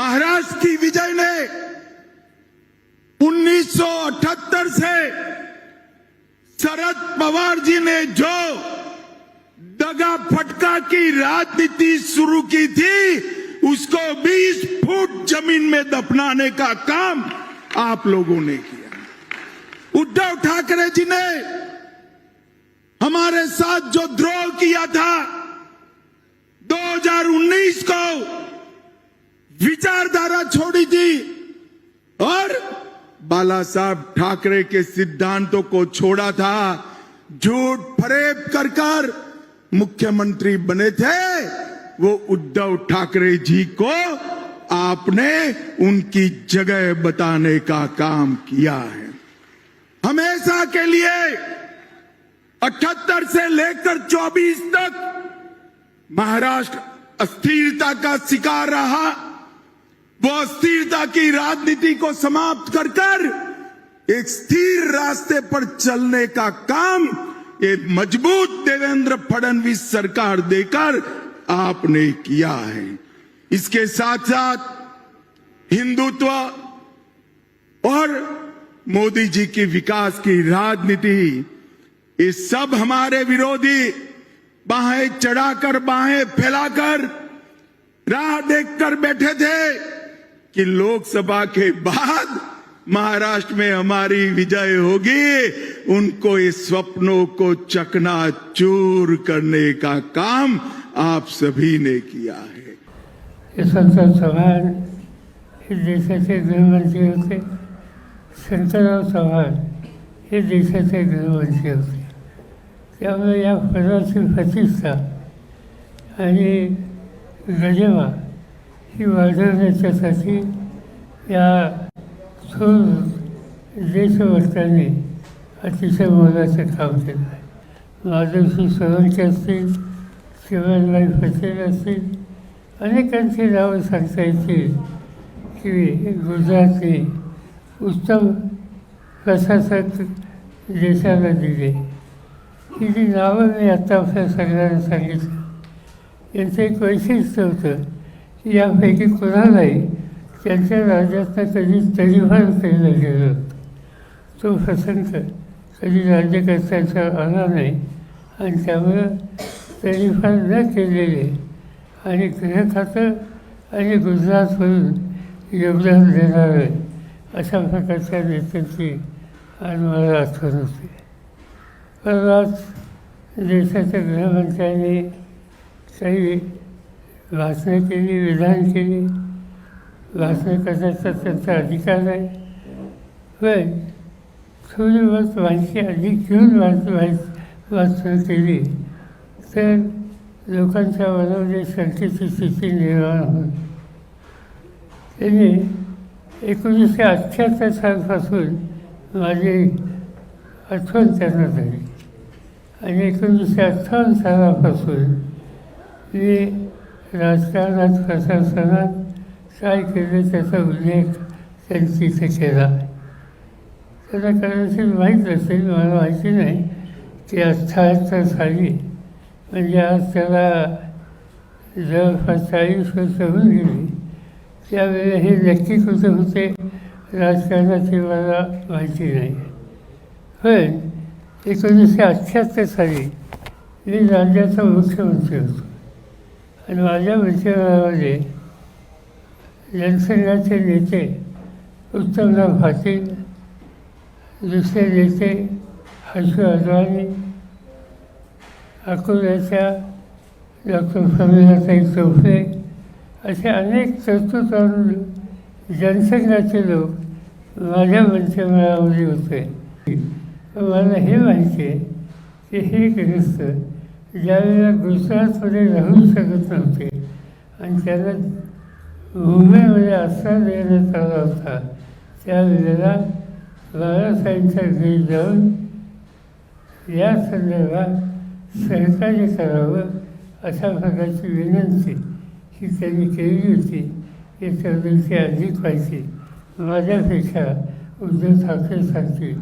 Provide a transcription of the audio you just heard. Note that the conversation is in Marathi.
महाराष्ट्र की विजय ने 1978 से शरद पवार जी ने जो दगा फटका की राजनीति शुरू की थी, उसको 20 फुट ज़मीन में दफनाने का काम आप लोगों ने किया। उद्धव ठाकरे जी ने हमारे साथ जो द्रोह किया था 2019 को छोड़ी थी। और बाला साहब ठाकरे के सिद्धांतों को छोड़ा था। झूठ फरेब कर कर मुख्यमंत्री बने थे। वो उद्धव ठाकरे जी को आपने उनकी जगह बताने का काम किया है। हमेशा के लिए 78 से लेकर 24 तक महाराष्ट्र अस्थिरता का शिकार रहा। वो अस्थिरता की राजनीति को समाप्त कर कर एक स्थिर रास्ते पर चलने का काम एक मज़बूत देवेंद्र फडणवीस सरकार देकर आपने किया है। इसके साथ साथ हिंदुत्व और मोदी जी की विकास की राजनीति, ये सब हमारे विरोधी बाहें चढ़ाकर, बाहें फैलाकर राह देखकर बैठे थे। कि लोकसभा के बाद महाराष्ट्र में हमारी विजय होगी, उनको इस स्वप्नों को चकना चूर करने का काम आप सभी ने किया है। इस यशवंतराव चव्हाण हे देशाचे गृहमंत्री होते शंकरराव चव्हाण हे देशाचे गृहमंत्री होते त्यामुळे या पदाची प्रतिष्ठा आणि गजेवा ही वाढवण्याच्यासाठी या थोर देशभक्तांनी अतिशय मोलाचं काम केलं आहे. माधवशी सोळंकी असतील शिवाजीबाई पटेल असतील अनेकांची नावं सांगता येतील की गुजरातने उत्तम प्रशासक देशाला दिले. ही जी नावं मी आत्ता आपल्या सगळ्यांना सांगितलं यांचं एक वैशिष्ट्य होतं यापैकी कुणालाही त्यांच्या राज्यातनं कधी तडीफार केलं गेलं. होतं तो प्रसंग कधी राज्यकर्त्यांचा आला नाही आणि त्यामुळं तरीफार न केलेले आणि गृह खातं आणि गुजरातवरून योगदान देणारं अशा प्रकारच्या नेत्यांची आज मला आठवण होते. पण आज देशाच्या गृहमंत्र्यांनी काही भाषणं केली विधान केली. भाषणं करण्याचा त्यांचा अधिकार आहे. पण थोडी बहुत माहिती अधिक घेऊन वाच वाच वाचणं केली. तर लोकांच्या मनामध्ये शंकेची स्थिती निर्माण होईल. त्यांनी एकोणीसशे अठ्ठ्याहत्तर सालपासून माझी आठवण त्यांना झाली आणि एकोणीसशे अठ्ठावन्न सालापासून मी राजकारणात प्रशासनात काय केलं त्याचा उल्लेख त्यांनी तिथे केला. त्याला कदाचित माहीत असेल मला माहिती नाही की अठ्ठ्याहत्तर साली म्हणजे आज त्याला जवळपास चाळीस वर्ष होऊन गेली. त्यावेळेला हे नक्की कुठे होते राजकारणाची मला माहिती नाही. पण एकोणीसशे अठ्ठ्याहत्तर साली मी राज्याचा मुख्यमंत्री होतो. आणि माझ्या विचारामध्ये जनसंघाचे नेते उत्तमराव पाटील दुसरे नेते हर्षू अडवाणी अकोल्याच्या डॉक्टर प्रमिलाताई चौफे असे अनेक कर्तृत्वान जनसंघाचे लोक माझ्या मंत्रिमंडळामध्ये होते. मला हे माहिती आहे की हे ग्रस्त ज्यावेळेला गुजरातमध्ये राहू शकत नव्हते आणि त्यांना मुंबईमध्ये आश्रय देण्यात आला होता त्यावेळेला बाळासाहेबांच्या घरी जाऊन या संदर्भात सहकार्य करावं अशा प्रकारची विनंती ही त्यांनी केली होती. याच्याबद्दलची अधिक माहिती माझ्यापेक्षा उद्धव ठाकरे सांगतील